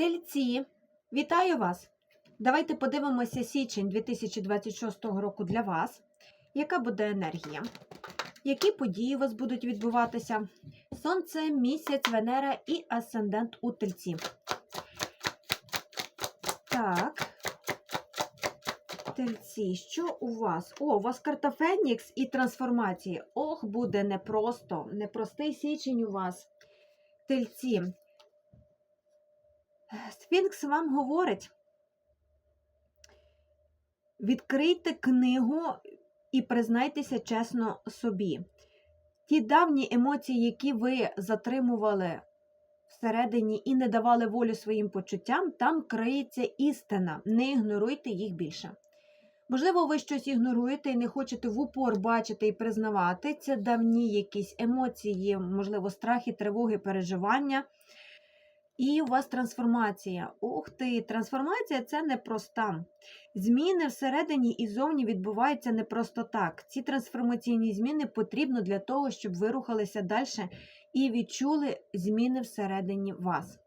Тельці, вітаю вас! Давайте подивимося січень 2026 року для вас. Яка буде енергія? Які події у вас будуть відбуватися? Сонце, місяць, Венера і асцендент у тельці. Так. Тельці, що у вас? О, у вас карта Фенікс і трансформації. Ох, буде непросто. Непростий січень у вас. Тельці. Сфінкс вам говорить. Відкрийте книгу і признайтеся чесно собі. Ті давні емоції, які ви затримували всередині і не давали волю своїм почуттям, там криється істина. Не ігноруйте їх більше. Можливо, ви щось ігноруєте і не хочете в упор бачити і признавати. Це давні якісь емоції, можливо, страхи, тривоги, переживання. І у вас трансформація. Ух ти, трансформація це непроста. Зміни всередині і зовні відбуваються не просто так. Ці трансформаційні зміни потрібно для того, щоб ви рухалися далі і відчули зміни всередині вас.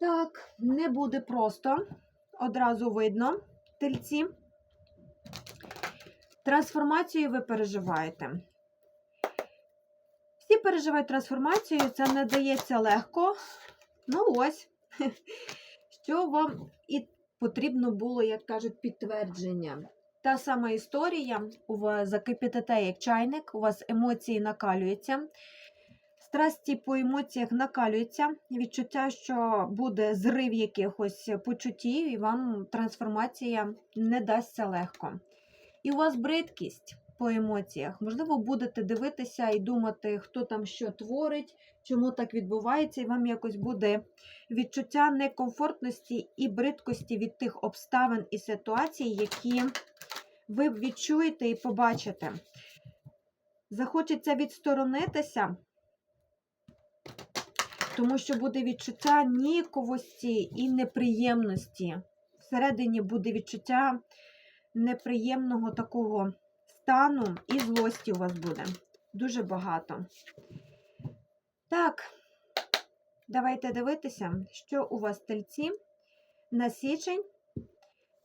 Так, не буде просто. Одразу видно, тельці. Трансформацію ви переживаєте. Переживають трансформацію, це не дається легко. Ну ось, що вам і потрібно було, як кажуть, підтвердження. Та сама історія, у вас закипітете як чайник, у вас емоції накалюються. Страсті по емоціях накалюються, відчуття, що буде зрив якихось почуттів, і вам трансформація не дасться легко. І у вас бридкість по емоціях. Можливо, будете дивитися і думати, хто там що творить, чому так відбувається, і вам якось буде відчуття некомфортності і бридкості від тих обставин і ситуацій, які ви відчуєте і побачите. Захочеться відсторонитися, тому що буде відчуття ніяковості і неприємності. Всередині буде відчуття неприємного такого стану і злості у вас буде. Дуже багато. Так, давайте дивитися, що у вас тельці на січень.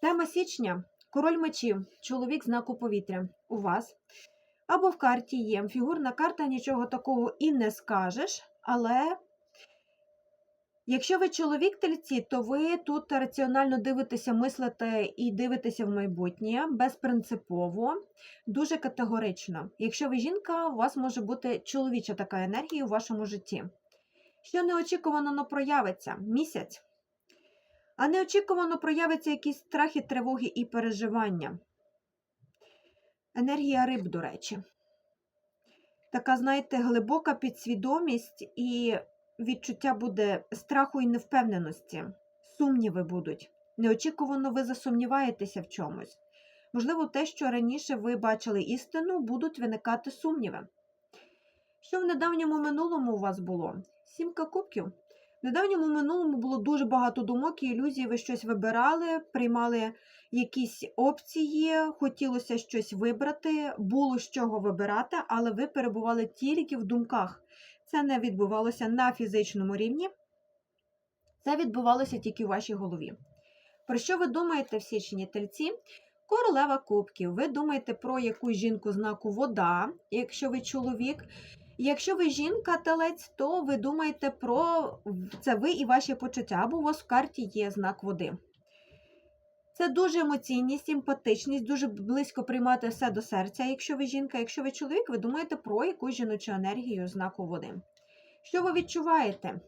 Тема січня король мечів, чоловік знаку повітря у вас. Або в карті є. Фігурна карта нічого такого і не скажеш, але Якщо ви чоловік тельці, то ви тут раціонально дивитеся, мислите і дивитеся в майбутнє безпринципово, дуже категорично. Якщо ви жінка, у вас може бути чоловіча така енергія у вашому житті. Що неочікувано но проявиться місяць, а неочікувано проявиться якісь страхи, тривоги і переживання. Енергія риб, до речі. Така, знаєте, глибока підсвідомість і відчуття буде страху і невпевненості, сумніви будуть. Неочікувано ви засумніваєтеся в чомусь. Можливо, те, що раніше ви бачили істину, будуть виникати сумніви. Що в недавньому минулому у вас було? Сімка кубків. В недавньому минулому було дуже багато думок і ілюзій, ви щось вибирали, приймали якісь опції, хотілося щось вибрати, було з чого вибирати, але ви перебували тільки в думках. Це не відбувалося на фізичному рівні, це відбувалося тільки у вашій голові. Про що ви думаєте в січні тельці? Королева кубків. Ви думаєте про якусь жінку знаку вода, якщо ви чоловік. Якщо ви жінка телець, то ви думаєте про це ви і ваші почуття, або у вас в карті є знак води. Це дуже емоційність, симпатичність, дуже близько приймати все до серця. Якщо ви жінка, якщо ви чоловік, ви думаєте про якусь жіночу енергію знаку води. Що ви відчуваєте?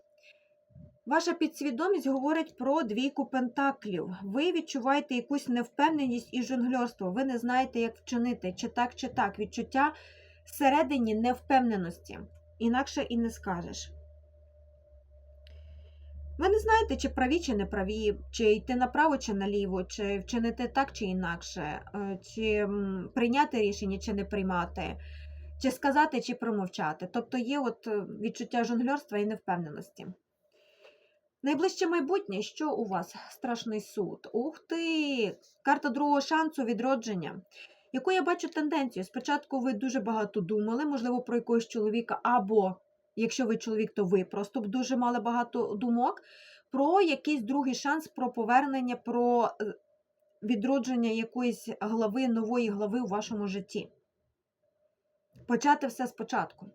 Ваша підсвідомість говорить про двійку пентаклів. Ви відчуваєте якусь невпевненість і жонглерство. Ви не знаєте, як вчинити, чи так, чи так. Відчуття всередині невпевненості. Інакше і не скажеш. Ви не знаєте, чи праві, чи не праві, чи йти направо, чи наліво, чи вчинити так, чи інакше, е, чи прийняти рішення, чи не приймати, чи сказати, чи промовчати. Тобто є от е, відчуття жонглерства і невпевненості. Найближче майбутнє, що у вас? Страшний суд. Ух ти! Карта другого шансу відродження. Яку я бачу тенденцію? Спочатку ви дуже багато думали, можливо, про якогось чоловіка, або Якщо ви чоловік, то ви просто б дуже мали багато думок. про якийсь другий шанс, про повернення, про е, відродження якоїсь глави, нової глави у вашому житті. Почати все спочатку.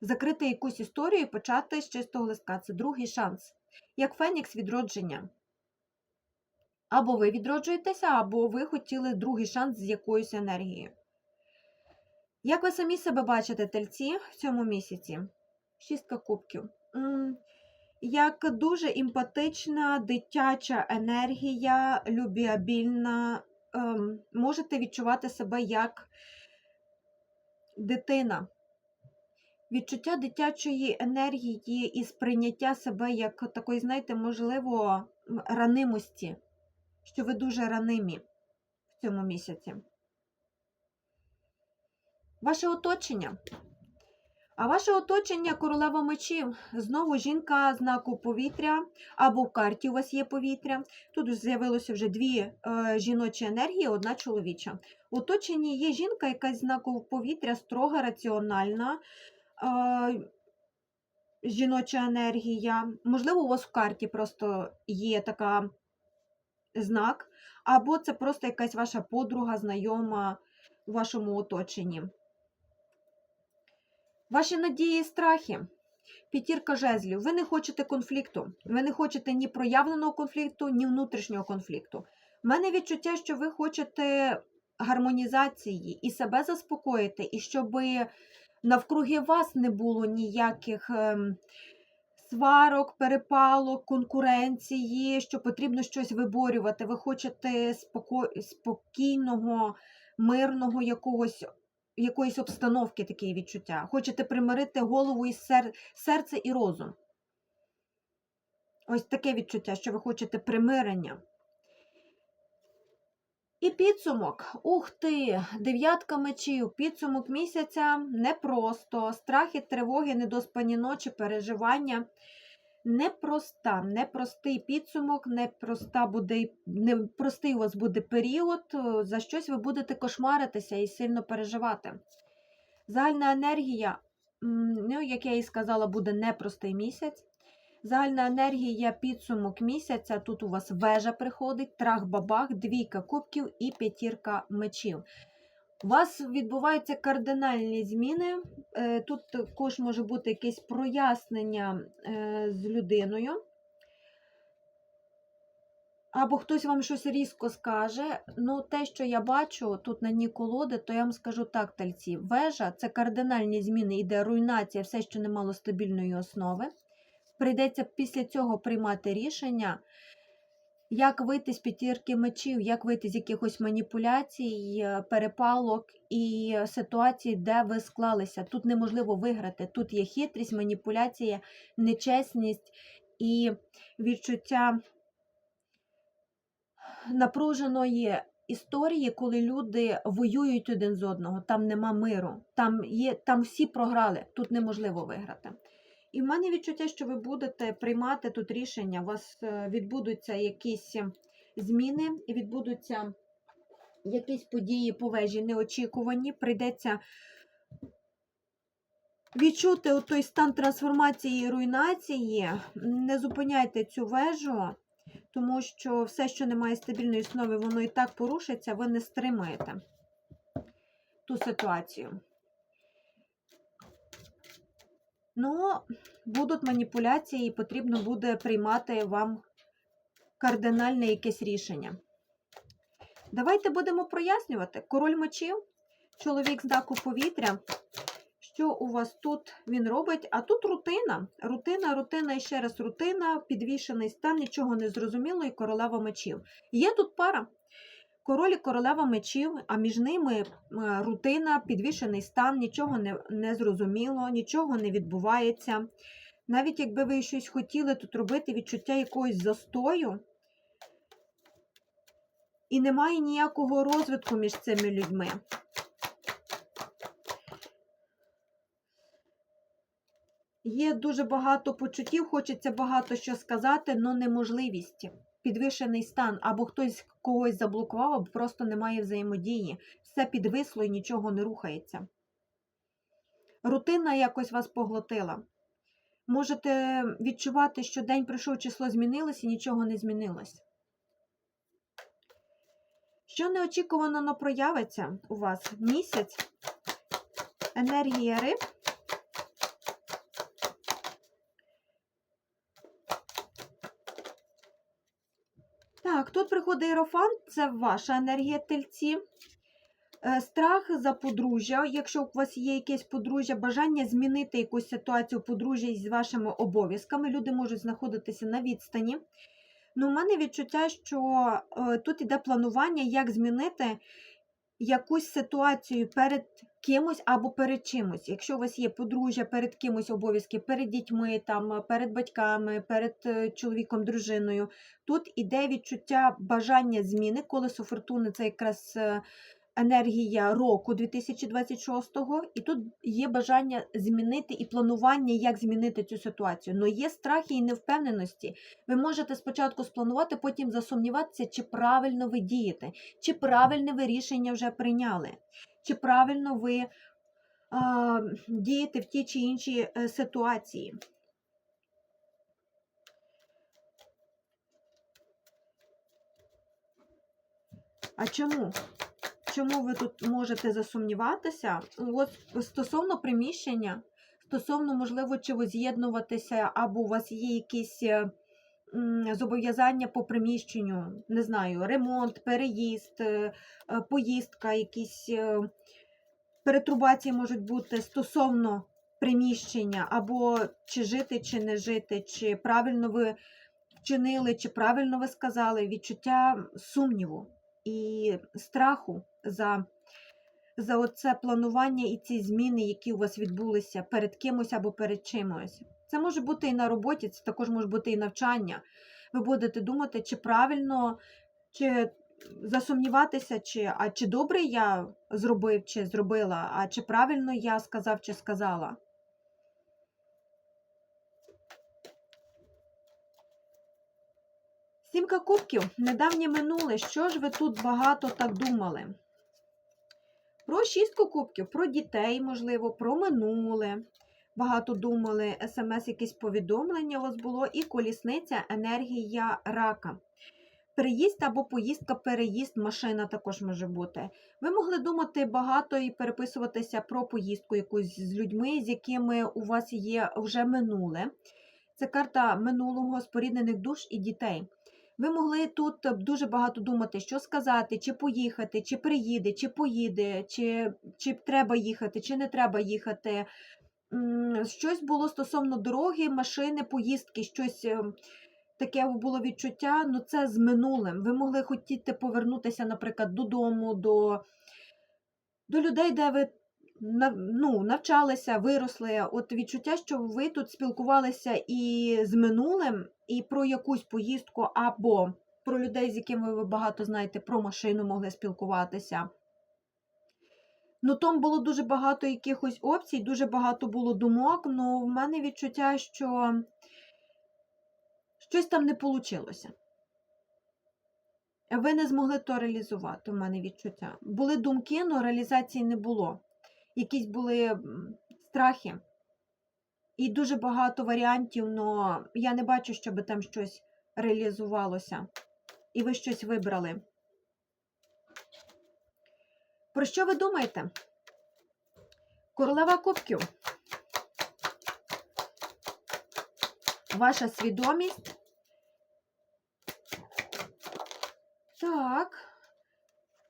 Закрити якусь історію і почати з чистого листка. Це другий шанс. Як Фенікс відродження. Або ви відроджуєтеся, або ви хотіли другий шанс з якоюсь енергією. Як ви самі себе бачите, тельці, в цьому місяці? Шістка кубків. Як дуже емпатична, дитяча енергія, любіабільна. Ем, Можете відчувати себе як дитина. Відчуття дитячої енергії і сприйняття себе як такої, знаєте, можливо, ранимості, що ви дуже ранимі в цьому місяці. Ваше оточення. А ваше оточення королева мечів. Знову жінка знаку повітря, або в карті у вас є повітря. Тут з'явилося вже дві е, жіночі енергії, одна чоловіча. В оточенні є жінка, якась знаку повітря, строга, раціональна. Е, жіноча енергія. Можливо, у вас в карті просто є така знак, або це просто якась ваша подруга, знайома у вашому оточенні. Ваші надії і страхи. П'ятірка жезлів. Ви не хочете конфлікту. Ви не хочете ні проявленого конфлікту, ні внутрішнього конфлікту. У мене відчуття, що ви хочете гармонізації і себе заспокоїти, і щоб навкруги вас не було ніяких ем, сварок, перепалок, конкуренції, що потрібно щось виборювати. Ви хочете спокійного, мирного якогось якоїсь обстановки такі відчуття. Хочете примирити голову і сер... серце і розум. Ось таке відчуття, що ви хочете примирення. І підсумок. Ух ти! Дев'ятка мечів. Підсумок місяця непросто. Страхи, тривоги, недоспані ночі, переживання. Непроста, непростий підсумок, непроста буде, непростий у вас буде період, е, за щось ви будете кошмаритися і сильно переживати. Загальна енергія, ну, як я і сказала, буде непростий місяць. Загальна енергія, підсумок місяця. Тут у вас вежа приходить, трах-бабах, двійка кубків і п'ятірка мечів. У вас відбуваються кардинальні зміни. Е, Тут також може бути якесь прояснення е, з людиною. Або хтось вам щось різко скаже. Ну, те, що я бачу тут на дні колоди, то я вам скажу так, тальці. Вежа це кардинальні зміни, йде руйнація, все, що не мало стабільної основи. Прийдеться після цього приймати рішення, як вийти з п'ятірки мечів, як вийти з якихось маніпуляцій, е, перепалок і ситуацій, де ви склалися. Тут неможливо виграти. Тут є хитрість, маніпуляція, нечесність і відчуття напруженої історії, коли люди воюють один з одного, там нема миру, там, є, там всі програли, тут неможливо виграти. І в мене відчуття, що ви будете приймати тут рішення, у вас е, відбудуться якісь зміни, і відбудуться якісь події по вежі неочікувані. Прийдеться відчути той стан трансформації і руйнації. Не зупиняйте цю вежу, тому що все, що не має стабільної основи, воно і так порушиться, ви не стримаєте ту ситуацію. Ну, будуть маніпуляції, і потрібно буде приймати вам кардинальне якесь рішення. Давайте будемо прояснювати. Король мечів, чоловік знаку повітря. Що у вас тут він робить? А тут рутина. Рутина, рутина і ще раз рутина, підвішений стан, нічого не зрозуміло, і королева мечів. Є тут пара. Король і королева мечів, а між ними е, рутина, підвішений стан, нічого не, не зрозуміло, нічого не відбувається. Навіть якби ви щось хотіли тут робити, відчуття якогось застою, і немає ніякого розвитку між цими людьми. Є дуже багато почуттів, хочеться багато що сказати, але неможливість. Підвищений стан, або хтось когось заблокував, або просто немає взаємодії. Все підвисло і нічого не рухається. Рутина якось вас поглотила. Можете відчувати, що день пройшов, число змінилось і нічого не змінилось. Що неочікувано проявиться у вас місяць? Енергія риб. Тут приходить Єрофант, це ваша енергія тельці. Е, Страх за подружжя, якщо у вас є якесь подружжя, бажання змінити якусь ситуацію подружжя з вашими обов'язками, люди можуть знаходитися на відстані. Ну, у мене відчуття, що е, тут іде планування, як змінити якусь ситуацію перед кимось або перед чимось. Якщо у вас є подружжя перед кимось обов'язки, перед дітьми, там, перед батьками, перед е, чоловіком, дружиною, тут іде відчуття бажання зміни. Колесо фортуни це якраз е, енергія року 2026-го, і тут є бажання змінити і планування, як змінити цю ситуацію. Але є страхи і невпевненості. Ви можете спочатку спланувати, потім засумніватися, чи правильно ви дієте, чи правильне ви рішення вже прийняли, чи правильно ви а, дієте в тій чи іншій е, ситуації. А чому? Чому ви тут можете засумніватися? От стосовно приміщення, стосовно, можливо, чи ви з'єднуватися, або у вас є якісь е, зобов'язання по приміщенню, не знаю, ремонт, переїзд, е, е, поїздка, якісь перетрубації можуть бути стосовно приміщення, або чи жити, чи не жити, чи правильно ви вчинили, чи правильно ви сказали, відчуття сумніву і страху за, за оце планування і ці зміни, які у вас відбулися перед кимось або перед чимось. Це може бути і на роботі, це також може бути і навчання. Ви будете думати, чи правильно, чи засумніватися, чи, а чи добре я зробив, чи зробила, а чи правильно я сказав, чи сказала. Сімка кубків, недавнє минуле. Що ж ви тут багато так думали? Про шістку кубків, про дітей, можливо, про минуле. Багато думали, смс, якесь повідомлення у вас було, і колісниця, енергія рака. Переїзд або поїздка, переїзд, машина також може бути. Ви могли думати багато і переписуватися про поїздку якусь з людьми, з якими у вас є вже минуле. Це карта минулого, споріднених душ і дітей. Ви могли тут дуже багато думати, що сказати, чи поїхати, чи приїде, чи поїде, чи, чи треба їхати, чи не треба їхати. Щось було стосовно дороги, машини, поїздки, щось е, таке було відчуття, ну це з минулим. Ви могли хотіти повернутися, наприклад, додому, до, до людей, де ви ну, навчалися, виросли. От відчуття, що ви тут спілкувалися і з минулим, і про якусь поїздку, або про людей, з якими ви багато знаєте, про машину могли спілкуватися. Ну, там було дуже багато якихось опцій, дуже багато було думок, але в мене відчуття, що щось там не вийшло. Ви не змогли то реалізувати, у мене відчуття. Були думки, але реалізації не було. Якісь були страхи. І дуже багато варіантів, але я не бачу, щоб там щось реалізувалося. І ви щось вибрали. Про що ви думаєте? Королева кубків. Ваша свідомість. Так.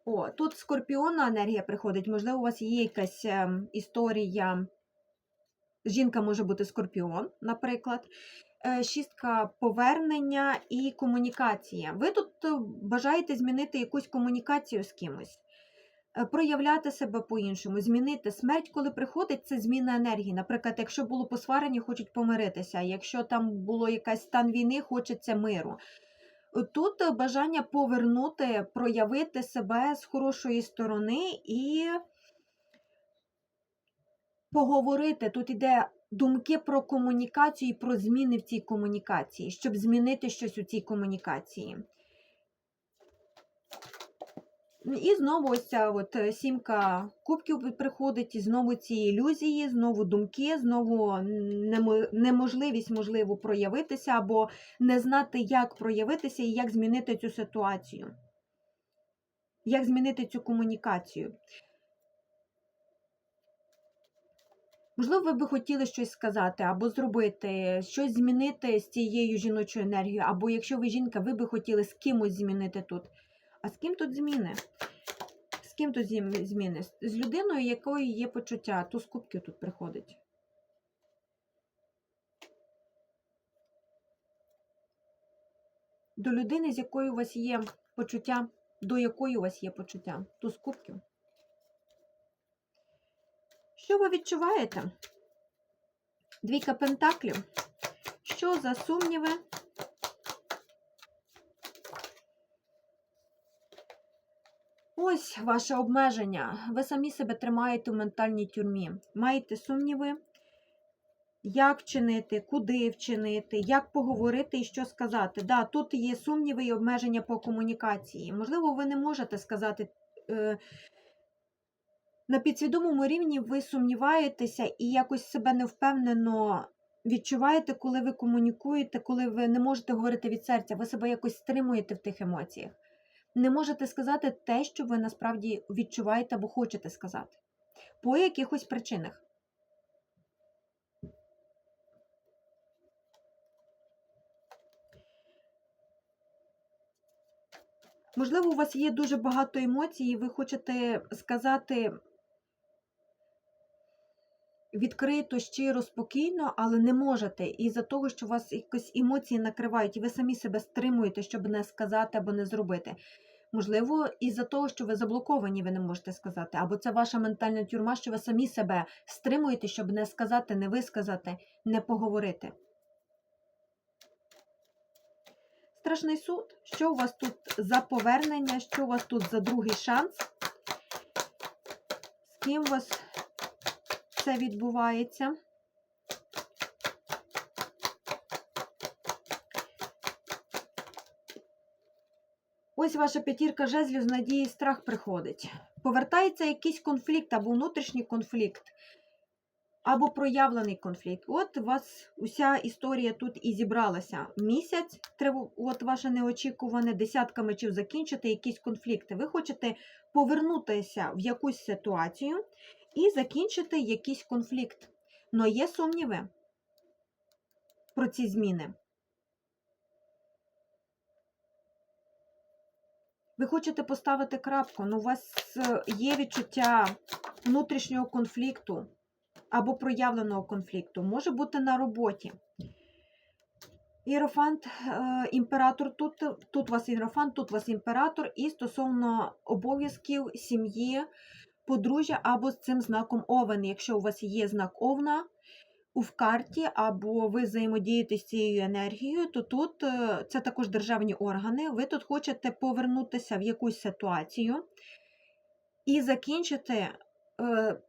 О, тут скорпіонна енергія приходить. Можливо, у вас є якась ем, історія. Жінка може бути скорпіон, наприклад. Е, Шістка повернення і комунікація. Ви тут е, бажаєте змінити якусь комунікацію з кимось, е, проявляти себе по-іншому, змінити смерть, коли приходить, це зміна енергії. Наприклад, якщо було посварення, хочуть помиритися. Якщо там було якийсь стан війни, хочеться миру. Тут е, бажання повернути, проявити себе з хорошої сторони і поговорити. Тут іде думки про комунікацію і про зміни в цій комунікації, щоб змінити щось у цій комунікації. І знову ось ця от е, сімка кубків приходить, і знову ці ілюзії, знову думки, знову неможливість, можливо, проявитися або не знати, як проявитися і як змінити цю ситуацію, як змінити цю комунікацію. Можливо, ви би хотіли щось сказати, або зробити, щось змінити з цією жіночою енергією, або якщо ви жінка, ви би хотіли з кимось змінити тут. А з ким тут зміни? З ким тут зміни? З- З людиною, якої є почуття. Туз кубків тут приходить. До людини, з якою у вас є почуття, до якої у вас є почуття. Туз кубків. Що ви відчуваєте? Двійка пентаклів. Що за сумніви? Ось ваше обмеження. Ви самі себе тримаєте в ментальній тюрмі. Маєте сумніви, як вчинити, куди вчинити, як поговорити і що сказати. Да, тут є сумніви і обмеження по комунікації. Можливо, ви не можете сказати. Е, на підсвідомому рівні ви сумніваєтеся і якось себе невпевнено відчуваєте, коли ви комунікуєте, коли ви не можете говорити від серця, ви себе якось стримуєте в тих емоціях. Не можете сказати те, що ви насправді відчуваєте або хочете сказати. По якихось причинах. Можливо, у вас є дуже багато емоцій, і ви хочете сказати відкрито, щиро, спокійно, але не можете. Із-за того, що вас якось емоції накривають, і ви самі себе стримуєте, щоб не сказати або не зробити. Можливо, із-за того, що ви заблоковані, ви не можете сказати, або це ваша ментальна тюрма, що ви самі себе стримуєте, щоб не сказати, не висказати, не поговорити. Страшний суд. Що у вас тут за повернення? Що у вас тут за другий шанс? З ким у вас це відбувається? Ось ваша п'ятірка жезлів з надії страх приходить. Повертається якийсь конфлікт або внутрішній конфлікт, або проявлений конфлікт. От у вас уся історія тут і зібралася. Місяць, от ваше неочікуване, десятка мечів закінчити якісь конфлікти. Ви хочете повернутися в якусь ситуацію і закінчити якийсь конфлікт. Но є сумніви про ці зміни. Ви хочете поставити крапку, але у вас е, є відчуття внутрішнього конфлікту або проявленого конфлікту. Може бути на роботі. Іерофант, е, імператор, тут, тут у вас іерофант, тут у вас імператор, і стосовно обов'язків сім'ї, подружжя або з цим знаком Овен. Якщо у вас є знак Овна в карті, або ви взаємодієте з цією енергією, то тут е, це також державні органи. Ви тут хочете повернутися в якусь ситуацію і закінчити е,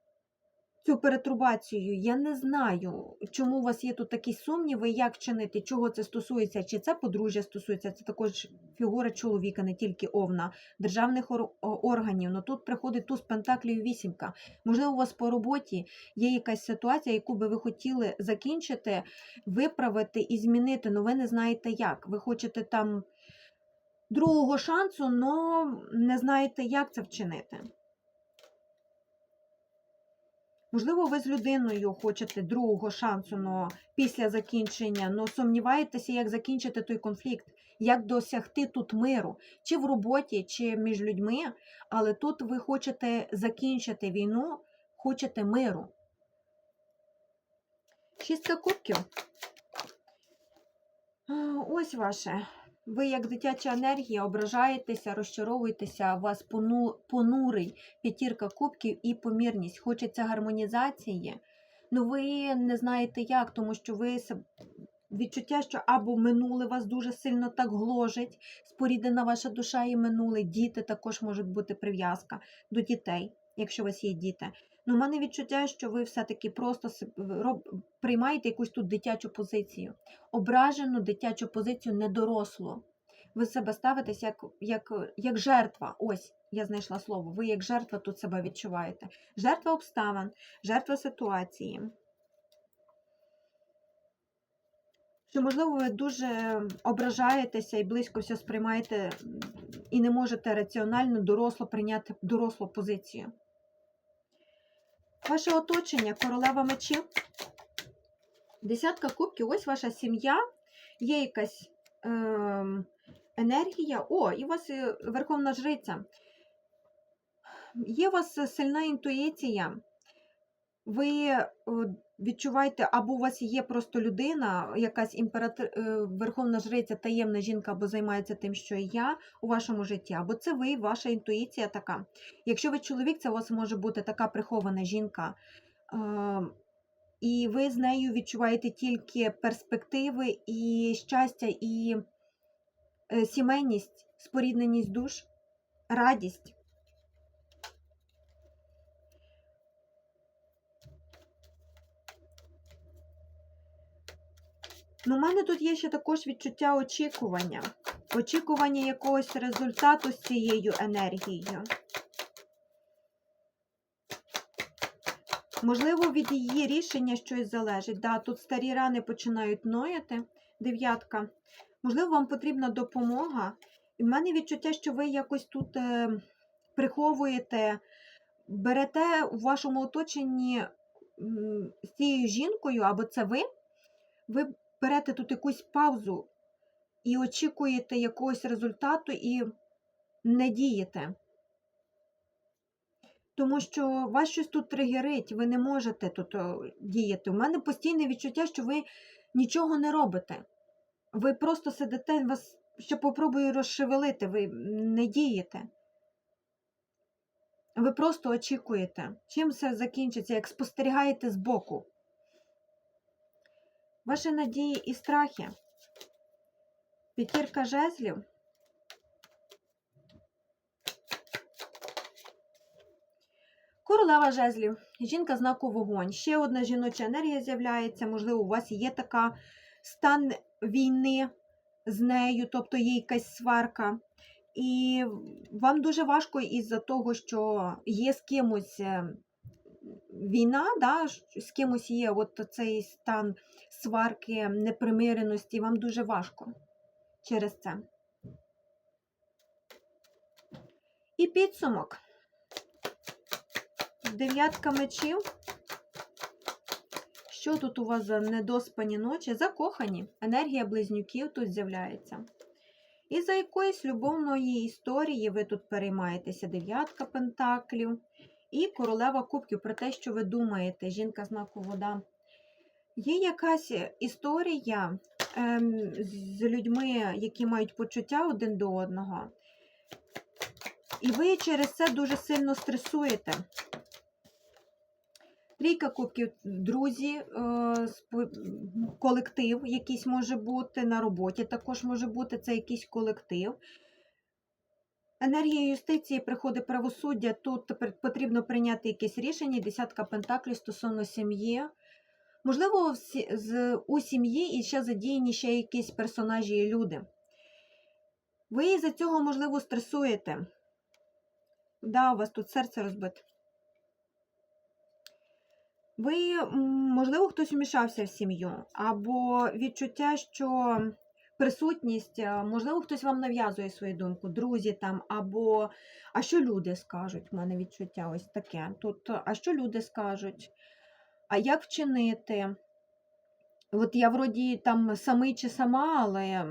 цю перетрубацію. Я не знаю, чому у вас є тут такі сумніви, як вчинити, чого це стосується, чи це подружжя стосується, це також фігура чоловіка, не тільки овна, державних ор- органів. Ну тут приходить туз пентаклів вісімка. Можливо, у вас по роботі є якась ситуація, яку би ви хотіли закінчити, виправити і змінити, але ви не знаєте як. Ви хочете там другого шансу, але не знаєте, як це вчинити. Можливо, ви з людиною хочете другого шансу но після закінчення, але сумніваєтеся, як закінчити той конфлікт, як досягти тут миру, чи в роботі, чи між людьми, але тут ви хочете закінчити війну, хочете миру. Шістка кубків. Ось ваше. Ви, як дитяча енергія, ображаєтеся, розчаровуєтеся, у вас пону- понурий п'ятірка кубків і помірність. Хочеться гармонізації, але ви не знаєте як, тому що ви відчуття, що або минуле вас дуже сильно так гложить, споріднена ваша душа і минуле. Діти також можуть бути прив'язка до дітей, якщо у вас є діти. Ну, у мене відчуття, що ви все-таки просто приймаєте якусь тут дитячу позицію, ображену дитячу позицію недорослу. Ви себе ставитесь як, як, як жертва. Ось, я знайшла слово. Ви як жертва тут себе відчуваєте. Жертва обставин, жертва ситуації. Що, можливо, ви дуже ображаєтеся і близько все сприймаєте і не можете раціонально доросло прийняти дорослу позицію. Ваше оточення, королева мечів, десятка кубків, ось ваша сім'я, є якась е, енергія. О, і у вас е, верховна жриця. Є у вас сильна інтуїція. Ви відчуваєте, або у вас є просто людина, якась імператри... е, верховна жриця, таємна жінка, або займається тим, що і я у вашому житті, або це ви, ваша інтуїція така. Якщо ви чоловік, це у вас може бути така прихована жінка. е, І ви з нею відчуваєте тільки перспективи і щастя, і е, сімейність, спорідненість душ, радість. Ну, у мене тут є ще також відчуття очікування. Очікування якогось результату з цією енергією. Можливо, від її рішення щось залежить. Да, тут старі рани починають нояти. Дев'ятка. Можливо, вам потрібна допомога. І в мене відчуття, що ви якось тут е, приховуєте, берете у вашому оточенні з цією жінкою, або це ви, ви берете тут якусь паузу і очікуєте якогось результату і не дієте. Тому що вас щось тут тригерить, ви не можете тут діяти. У мене постійне відчуття, що ви нічого не робите. Ви просто сидите, вас ще попробую розшевелити, ви не дієте. Ви просто очікуєте, чим все закінчиться, як спостерігаєте збоку. Ваші надії і страхи. П'ятірка жезлів. Королева жезлів. Жінка знаку вогонь. Ще одна жіноча енергія з'являється. Можливо, у вас є така стан війни з нею, тобто є якась сварка. І вам дуже важко із-за того, що є з кимось е, війна, да, з кимось є от цей стан сварки, непримиреності, вам дуже важко через це. І підсумок. Дев'ятка мечів. Що тут у вас за недоспані ночі? Закохані. Енергія близнюків тут з'являється. І за якоїсь любовної історії ви тут переймаєтеся дев'ятка пентаклів і королева кубків про те, що ви думаєте, жінка знаку вода. Є якась історія ем, з людьми, які мають почуття один до одного, і ви через це дуже сильно стресуєте. Трійка кубків, друзі, е, колектив якийсь може бути, на роботі також може бути, це якийсь колектив. Енергія юстиції, приходить правосуддя, тут потрібно прийняти якесь рішення, десятка пентаклів стосовно сім'ї. Можливо, у сім'ї і ще задіяні ще якісь персонажі і люди. Ви із-за цього, можливо, стресуєте. Да, у вас тут серце розбите. Ви, можливо, хтось вмішався в сім'ю, або відчуття, що присутність, можливо, хтось вам нав'язує свою думку, друзі там, або а що люди скажуть? У мене відчуття ось таке. Тут, а що люди скажуть? А як вчинити? От я вроді там самий чи сама, але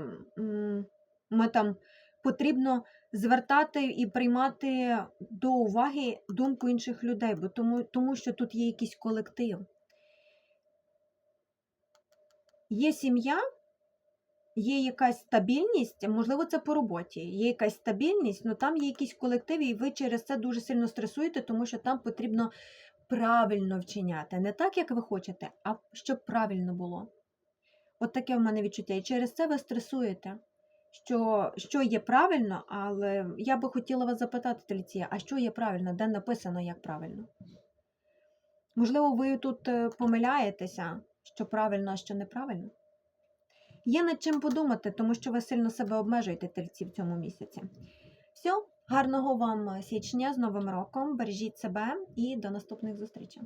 ми там потрібно звертати і приймати до уваги думку інших людей, бо тому, тому що тут є якийсь колектив. Є сім'я, є якась стабільність, можливо, це по роботі, є якась стабільність, але там є якийсь колектив, і ви через це дуже сильно стресуєте, тому що там потрібно правильно вчиняти. Не так, як ви хочете, а щоб правильно було. От таке в мене відчуття. І через це ви стресуєте що, що є правильно, але я би хотіла вас запитати, Таліція, а що є правильно, де написано, як правильно? Можливо, ви тут е, помиляєтеся, що правильно, а що неправильно? Є над чим подумати, тому що ви сильно себе обмежуєте тельці в цьому місяці. Все, гарного вам січня з Новим роком. Бережіть себе і до наступних зустрічей.